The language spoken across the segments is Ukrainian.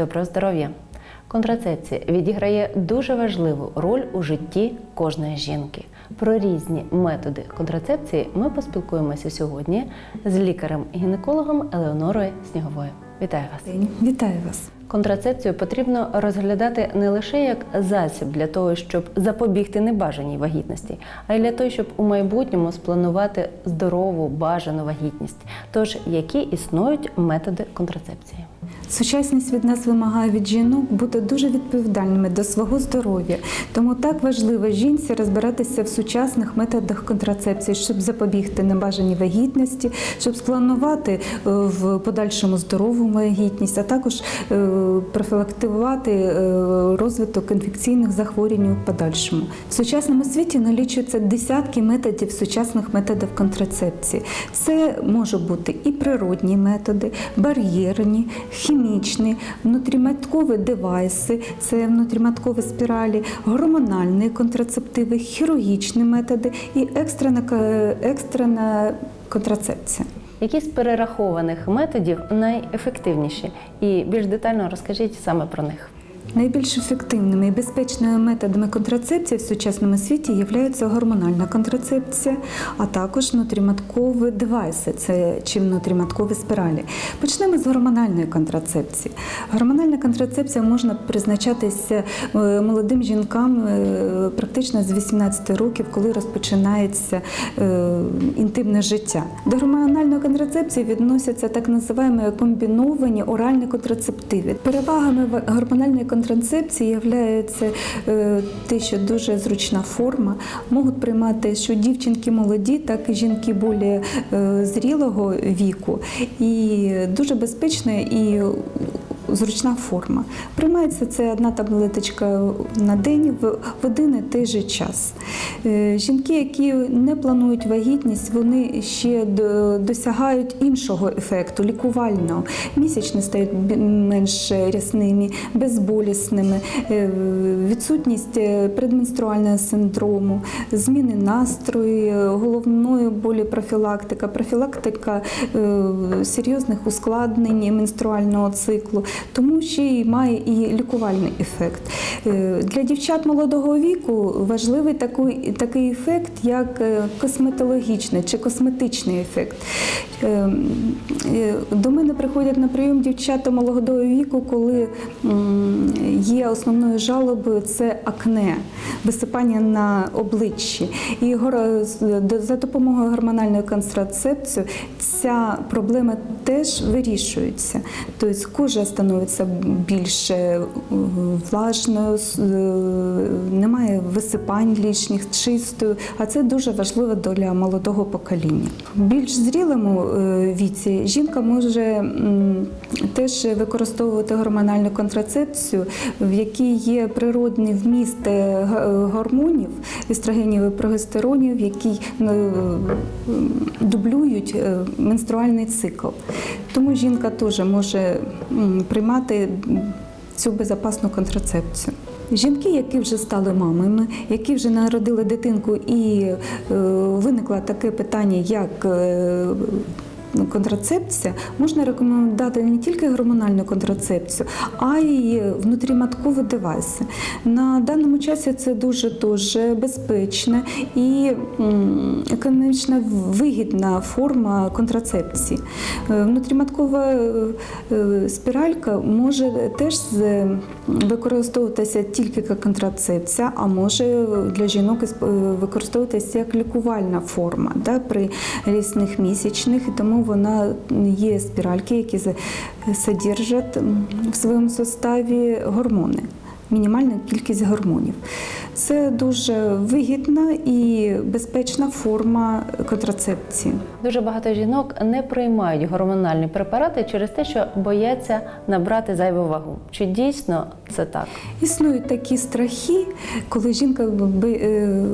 доброго здоров'я. Контрацепція відіграє дуже важливу роль у житті кожної жінки. Про різні методи контрацепції ми поспілкуємося сьогодні з лікарем-гінекологом Елеонорою Сніговою. Вітаю вас! Вітаю вас. Контрацепцію потрібно розглядати не лише як засіб для того, щоб запобігти небажаній вагітності, а й для того, щоб у майбутньому спланувати здорову бажану вагітність. Тож, які існують методи контрацепції? Сучасність від нас вимагає від жінок бути дуже відповідальними до свого здоров'я. Тому так важливо жінці розбиратися в сучасних методах контрацепції, щоб запобігти небажаній вагітності, щоб спланувати е, в подальшому здорову вагітність, а також е, профілактувати е, розвиток інфекційних захворювань у подальшому. В сучасному світі налічується десятки методів сучасних методів контрацепції. Це можуть бути і природні методи, бар'єрні, хімічні, внутріматкові девайси, це внутріматкові спіралі, гормональні контрацептиви, хірургічні методи і екстрена, екстрена контрацепція. Які з перерахованих методів найефективніші? І більш детально розкажіть саме про них. Найбільш ефективними і безпечними методами контрацепції в сучасному світі є гормональна контрацепція, а також внутріматкові девайси, це чи внутріматкові спіралі. Почнемо з гормональної контрацепції. Гормональна контрацепція можна призначатися е, молодим жінкам е, практично з 18 років, коли розпочинається е, інтимне життя. До гормональної контрацепції відносяться так називаємо комбіновані оральні контрацептиви. Перевагами гормональної контрацепції є те, що дуже зручна форма. Можуть приймати що дівчинки молоді, так і жінки більш зрілого віку. І дуже безпечно і зручна форма. Приймається це одна таблеточка на день в один і той же час. Е, жінки, які не планують вагітність, вони ще досягають іншого ефекту, лікувального. Місячні стають менш рясними, безболісними, е, відсутність е, предменструального синдрому, зміни настрою, головної болі профілактика, профілактика серйозних ускладнень менструального циклу тому ще й має і лікувальний ефект. Е, для дівчат молодого віку важливий такий, такий ефект, як е, косметологічний чи косметичний ефект. Е, до мене приходять на прийом дівчата молодого віку, коли є основною жалобою це акне, висипання на обличчі. І за допомогою гормональної контрацепції ця проблема теж вирішується. Тобто кожа становиться більше влажною, немає висипань лишніх, чистою, а це дуже важливо для молодого покоління. В більш зрілому е, віці жінка може теж використовувати гормональну контрацепцію, в якій є природний вміст е, гормонів, естрогенів і прогестеронів, які е, дублюють менструальний цикл. Тому жінка теж може приймати цю безпечну контрацепцію. Жінки, які вже стали мамами, які вже народили дитинку, і е, виникло таке питання, як е, контрацепція, можна рекомендувати не тільки гормональну контрацепцію, а й внутріматкові девайси. На даному часі це дуже дуже безпечна і економічно вигідна форма контрацепції. Е, внутріматкова е, спіралька може теж використовуватися тільки як контрацепція, а може для жінок використовуватися як лікувальна форма да, при різних місячних і тому вона є спіральки, які содержать в своєму составі гормони, мінімальну кількість гормонів. Це дуже вигідна і безпечна форма контрацепції. Дуже багато жінок не приймають гормональні препарати через те, що бояться набрати зайву вагу. Чи дійсно це так? Існують такі страхи, коли жінка е,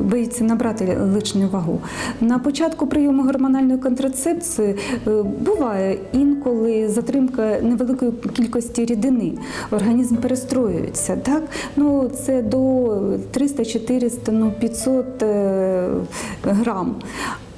боїться набрати лишню вагу. На початку прийому гормональної контрацепції е, буває інколи затримка невеликої кількості рідини. Організм перестроюється. Так? Ну, Це до 300-400, ну 500 е, грам.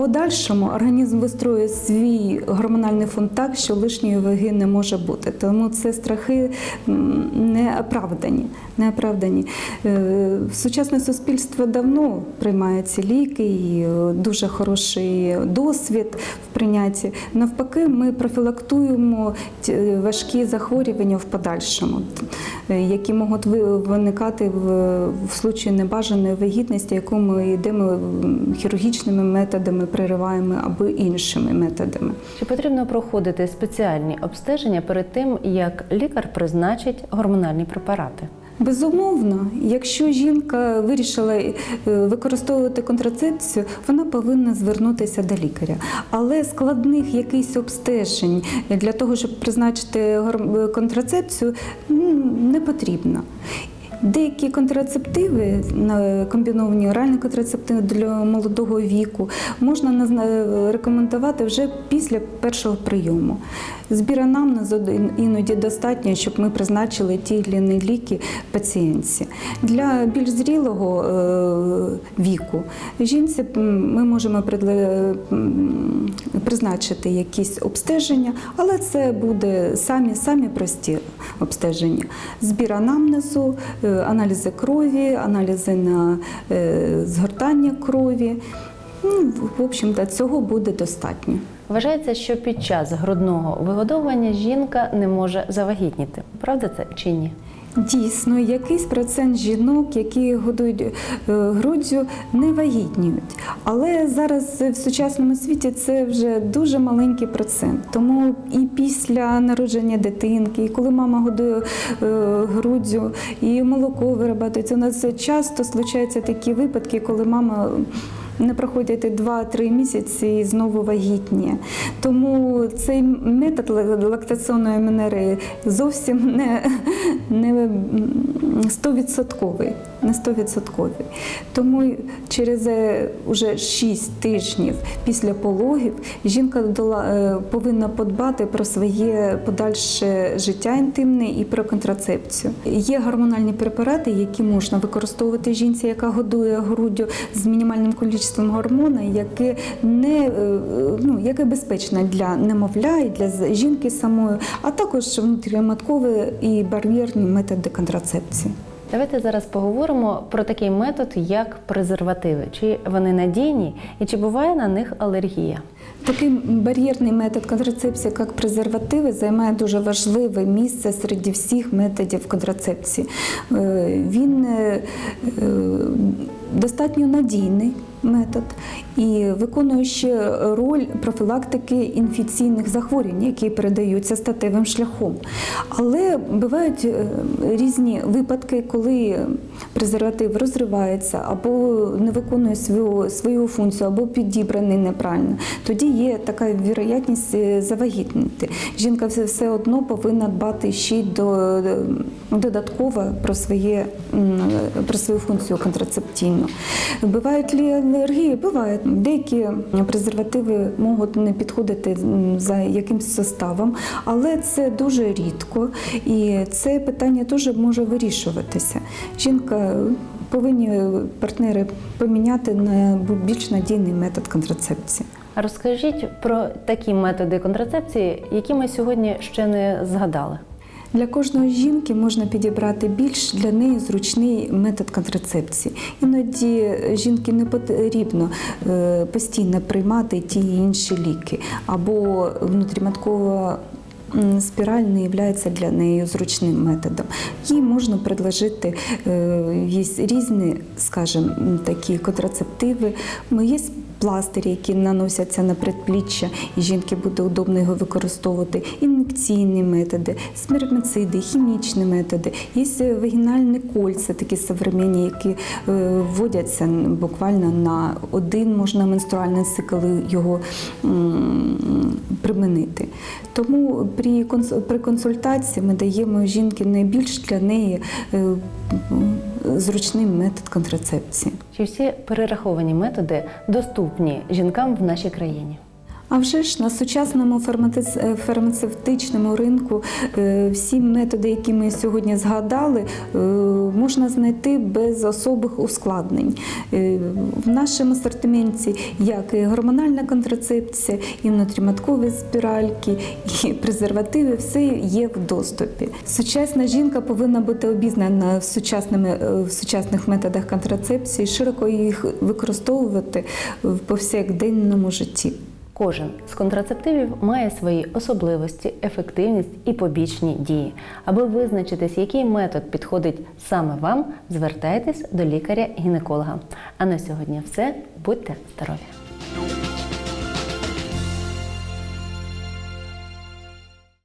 Подальшому організм вистроює свій гормональний фонд так, що лишньої ваги не може бути. Тому це страхи м, не оправдані. Не оправдані. Е, Сучасне суспільство давно приймає ці ліки і е, дуже хороший досвід в прийнятті. Навпаки, ми профілактуємо важкі захворювання в подальшому, е, які можуть виникати в, в случаї небажаної вагітності, яку ми йдемо хірургічними методами, перериваємо або іншими методами. Чи потрібно проходити спеціальні обстеження перед тим, як лікар призначить гормональні препарати? Безумовно, якщо жінка вирішила е, використовувати контрацепцію, вона повинна звернутися до лікаря. Але складних якихось обстежень для того, щоб призначити контрацепцію, не потрібно. Деякі контрацептиви, комбіновані оральні контрацептиви для молодого віку, можна рекомендувати вже після першого прийому. Збір анамнезу іноді достатньо, щоб ми призначили ті чи інші ліки пацієнтці. Для більш зрілого е, віку жінці ми можемо призначити якісь обстеження, але це буде самі, самі прості обстеження. Збір анамнезу, е, аналізи крові, аналізи на е, згортання крові. Ну, в общем-то, цього буде достатньо. Вважається, що під час грудного вигодовування жінка не може завагітніти. Правда це чи ні? Дійсно, якийсь процент жінок, які годують е, груддю, не вагітніють. Але зараз в сучасному світі це вже дуже маленький процент. Тому і після народження дитинки, і коли мама годує е, груддю, і молоко виробляється, у нас часто случаються такі випадки, коли мама. Не проходять 2-3 місяці і знову вагітні. Тому цей метод ла- лактаційної менери зовсім не, не стовідсотковий. Не стовідсотковий. Тому через е, уже 6 тижнів після пологів жінка е, повинна подбати про своє подальше життя інтимне і про контрацепцію. Є гормональні препарати, які можна використовувати жінці, яка годує груддю з мінімальним кількістю гормона, яке не е, ну, яке безпечне для немовля і для жінки самої, а також внутріматкові і бар'єрні методи контрацепції. Давайте зараз поговоримо про такий метод, як презервативи. Чи вони надійні і чи буває на них алергія? Такий бар'єрний метод контрацепції, як презервативи, займає дуже важливе місце серед всіх методів контрацепції. Е, Він е, е, достатньо надійний метод і виконує ще роль профілактики інфекційних захворювань, які передаються статевим шляхом. Але бувають різні випадки, коли презерватив розривається або не виконує свою, свою функцію, або підібраний неправильно. Тоді є така вірогідність е, завагітнити. Жінка все, одно повинна дбати ще до, додатково про, своє, про свою функцію контрацептивну. Бувають ли алергії? Бувають. Деякі презервативи можуть не підходити за якимсь составом, але це дуже рідко, і це питання теж може вирішуватися. Жінка повинні партнери поміняти на більш надійний метод контрацепції. Розкажіть про такі методи контрацепції, які ми сьогодні ще не згадали. Для кожної жінки можна підібрати більш для неї зручний метод контрацепції. Іноді жінки не потрібно е, постійно приймати ті інші ліки, або внутріматкова спіраль не є для неї зручним методом. Їй можна предложити е, є різні, скажімо, такі контрацептиви. М, Є пластирі, які наносяться на предпліччя, і жінки буде удобно його використовувати, ін'єкційні методи, спермициди, хімічні методи. Є вагінальні кольця, такі современні, які е, вводяться буквально на один можна менструальний цикл його примінити. Тому при, при консультації ми даємо жінки найбільш для неї е, зручний метод контрацепції. Чи всі перераховані методи доступні жінкам в нашій країні? А вже ж на сучасному е, фармацевтичному ринку е, всі методи, які ми сьогодні згадали, е, можна знайти без особих ускладнень. В нашому асортименті як і гормональна контрацепція, і внутріматкові спіральки, і презервативи, все є в доступі. Сучасна жінка повинна бути обізнана в, сучасними, в сучасних методах контрацепції, широко їх використовувати в повсякденному житті. Кожен з контрацептивів має свої особливості, ефективність і побічні дії. Аби визначитись, який метод підходить саме вам, звертайтесь до лікаря-гінеколога. А на сьогодні все. Будьте здорові!